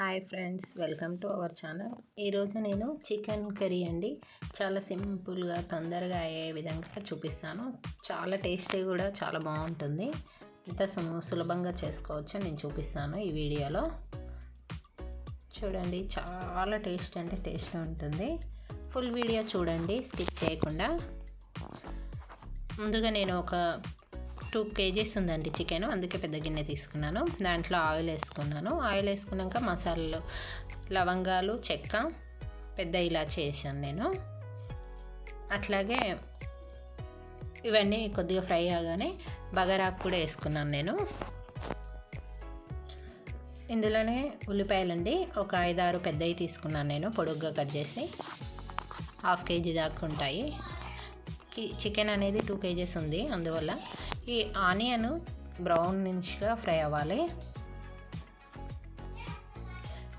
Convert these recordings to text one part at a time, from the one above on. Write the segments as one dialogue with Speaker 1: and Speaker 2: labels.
Speaker 1: Hi friends welcome to our channel ఈరోజు నేను chicken curry అండి. చాలా సింపుల్గా తొందరగా అయ్యే విధంగా చూపిస్తాను. చాలా టేస్టీ కూడా చాలా బాగుంటుంది. ఇంత సులభంగా చేసుకోవచ్చు నేను చూపిస్తాను ఈ వీడియోలో. చూడండి చాలా టేస్ట్ అంటే టేస్ట్ ఉంటుంది. ఫుల్ వీడియో చూడండి స్కిప్ చేయకుండా. ముందుగా నేను ఒక టూ కేజీస్ ఉందండి చికెన్. అందుకే పెద్ద గిన్నె తీసుకున్నాను. దాంట్లో ఆయిల్ వేసుకున్నాను. ఆయిల్ వేసుకున్నాక మసాలాలు లవంగాలు చెక్క పెద్ద ఇలాచి వేసాను నేను. అట్లాగే ఇవన్నీ కొద్దిగా ఫ్రై అవగానే బగారాకు కూడా వేసుకున్నాను నేను. ఇందులోనే ఉల్లిపాయలండి. ఒక ఐదారు పెద్దవి తీసుకున్నాను నేను పొడుగ్గా కట్ చేసి. హాఫ్ కేజీ దాకా ఉంటాయి. కి- చికెన్ అనేది టూ కేజీస్ ఉంది అందువల్ల ఈ ఆనియన్ బ్రౌన్ నుంచిగా ఫ్రై అవ్వాలి.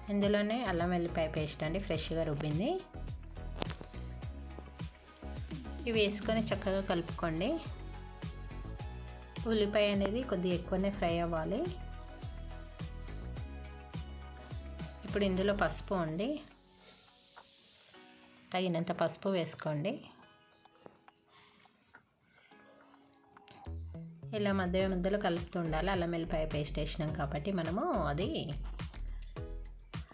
Speaker 1: ఇందులోనే అల్లం వెల్లిపాయ పేస్ట్ అండి ఫ్రెష్గా రుబ్బింది. ఇవి వేసుకొని చక్కగా కలుపుకోండి. ఉల్లిపాయ అనేది కొద్దిగా ఎక్కువనే ఫ్రై అవ్వాలి. ఇప్పుడు ఇందులో పసుపు అండి. తగినంత పసుపు వేసుకోండి. ఇలా మధ్య మధ్యలో కలుపుతూ ఉండాలి. అల్లం వెల్లిపాయ పేస్ట్ వేసినాం కాబట్టి మనము అది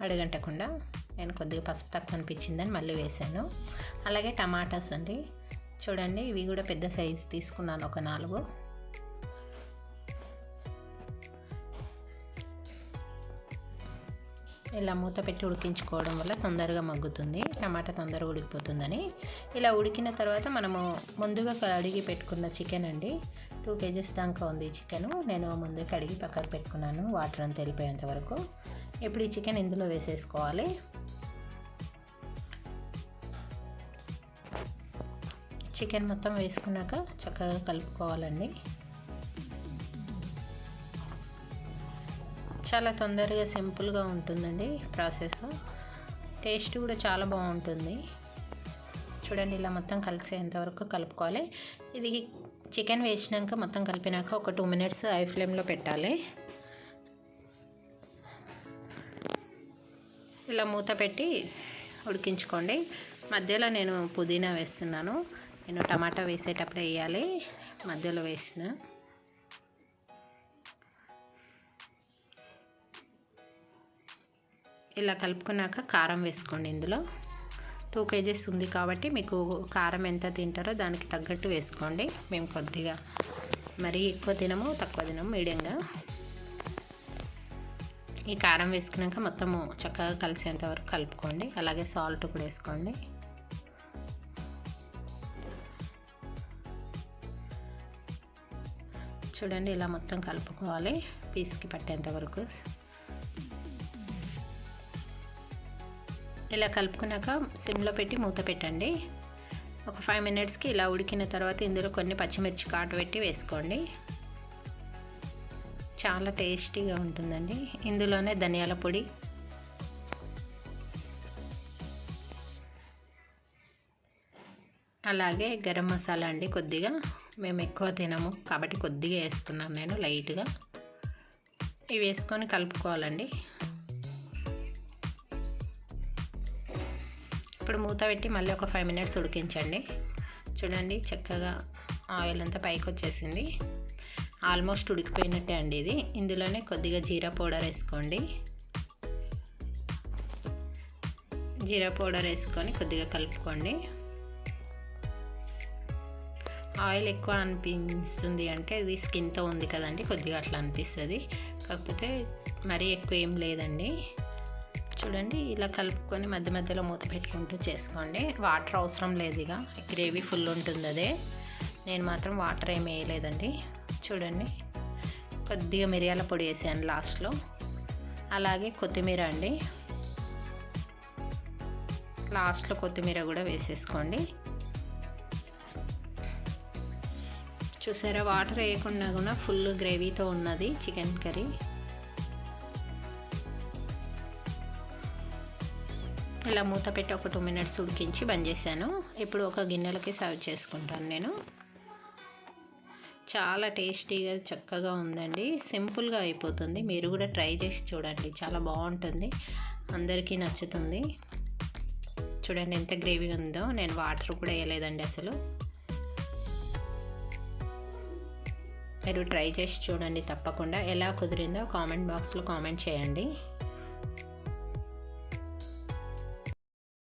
Speaker 1: అడగంటకుండా నేను కొద్దిగా పసుపు తక్కువ అనిపించిందని మళ్ళీ వేసాను. అలాగే టమాటాస్ అండి. చూడండి ఇవి కూడా పెద్ద సైజు తీసుకున్నాను ఒక నాలుగు. ఇలా మూత పెట్టి ఉడికించుకోవడం వల్ల తొందరగా మగ్గుతుంది. టమాటా తొందరగా ఉడికిపోతుందని. ఇలా ఉడికిన తర్వాత మనము ముందుగా కడిగి పెట్టుకున్న చికెన్ అండి. టూ కేజెస్ దాకా ఉంది చికెన్. నేను ముందు కడిగి పక్కకు పెట్టుకున్నాను. వాటర్ అంతా వెళ్ళిపోయేంత వరకు. ఇప్పుడు ఈ చికెన్ ఇందులో వేసేసుకోవాలి. చికెన్ మొత్తం వేసుకున్నాక చక్కగా కలుపుకోవాలండి. చాలా తొందరగా సింపుల్గా ఉంటుందండి ప్రాసెస్. టేస్ట్ కూడా చాలా బాగుంటుంది. చూడండి ఇలా మొత్తం కలిసేంత వరకు కలుపుకోవాలి. ఇది చికెన్ వేసినాక మొత్తం కలిపినాక ఒక టూ మినిట్స్ హై ఫ్లేమ్లో పెట్టాలి. ఇలా మూత పెట్టి ఉడికించుకోండి. మధ్యలో నేను పుదీనా వేస్తున్నాను. నేను టమాటా వేసేటప్పుడు వేయాలి. మధ్యలో వేసిన ఇలా కలుపుకున్నాక కారం వేసుకోండి ఇందులో. టూ కేజీస్ ఉంది కాబట్టి మీకు కారం ఎంత తింటారో దానికి తగ్గట్టు వేసుకోండి. మేము కొద్దిగా మరి ఎక్కువ తినము తక్కువ తినము మీడియంగా. ఈ కారం వేసుకున్నాక మొత్తము చక్కగా కలిసేంత వరకు కలుపుకోండి. అలాగే సాల్ట్ కూడా వేసుకోండి. చూడండి ఇలా మొత్తం కలుపుకోవాలి. పీస్కి పట్టేంత వరకు. ఇలా కలుపుకున్నాక సిమ్లో పెట్టి మూత పెట్టండి. ఒక ఫైవ్ మినిట్స్కి ఇలా ఉడికిన తర్వాత ఇందులో కొన్ని పచ్చిమిర్చి కాటు పెట్టి వేసుకోండి. చాలా టేస్టీగా ఉంటుందండి. ఇందులోనే ధనియాల పొడి. అలాగే గరం మసాలా అండి కొద్దిగా. మేము ఎక్కువ తినము కాబట్టి కొద్దిగా వేసుకున్నాను నేను లైట్గా. ఇవి వేసుకొని కలుపుకోవాలండి. ఇప్పుడు మూత పెట్టి మళ్ళీ ఒక ఫైవ్ మినిట్స్ ఉడికించండి. చూడండి చక్కగా ఆయిల్ అంతా పైకి వచ్చేసింది. ఆల్మోస్ట్ ఉడికిపోయినట్టే అండి ఇది. ఇందులోనే కొద్దిగా జీరా పౌడర్ వేసుకోండి. జీరా పౌడర్ వేసుకొని కొద్దిగా కలుపుకోండి. ఆయిల్ ఎక్కువ అనిపిస్తుంది అంటే ఇది స్కిన్తో ఉంది కదండి కొద్దిగా అట్లా అనిపిస్తుంది. కాకపోతే మరీ ఎక్కువ ఏం లేదండి. చూడండి ఇలా కలుపుకొని మధ్య మధ్యలో మూత పెట్టుకుంటూ చేసుకోండి. వాటర్ అవసరం లేదు ఇక. గ్రేవీ ఫుల్ ఉంటుంది అదే. నేను మాత్రం వాటర్ ఏమి వేయలేదండి. చూడండి కొద్దిగా మిరియాల పొడి వేసాను లాస్ట్లో. అలాగే కొత్తిమీర అండి. లాస్ట్లో కొత్తిమీర కూడా వేసేసుకోండి. చూసారా వాటర్ వేయకుండా కూడా ఫుల్ గ్రేవీతో ఉన్నది చికెన్ కర్రీ. ఇలా మూత పెట్టి ఒక టూ మినిట్స్ ఉడికించి బంద్ చేశాను. ఇప్పుడు ఒక గిన్నెలకి సర్వ్ చేసుకుంటాను నేను. చాలా టేస్టీగా చక్కగా ఉందండి. సింపుల్గా అయిపోతుంది. మీరు కూడా ట్రై చేసి చూడండి. చాలా బాగుంటుంది. అందరికీ నచ్చుతుంది. చూడండి ఎంత గ్రేవీ ఉందో. నేను వాటర్ కూడా వేయలేదండి అసలు. మీరు ట్రై చేసి చూడండి తప్పకుండా. ఎలా కుదిరిందో కామెంట్ బాక్స్లో కామెంట్ చేయండి.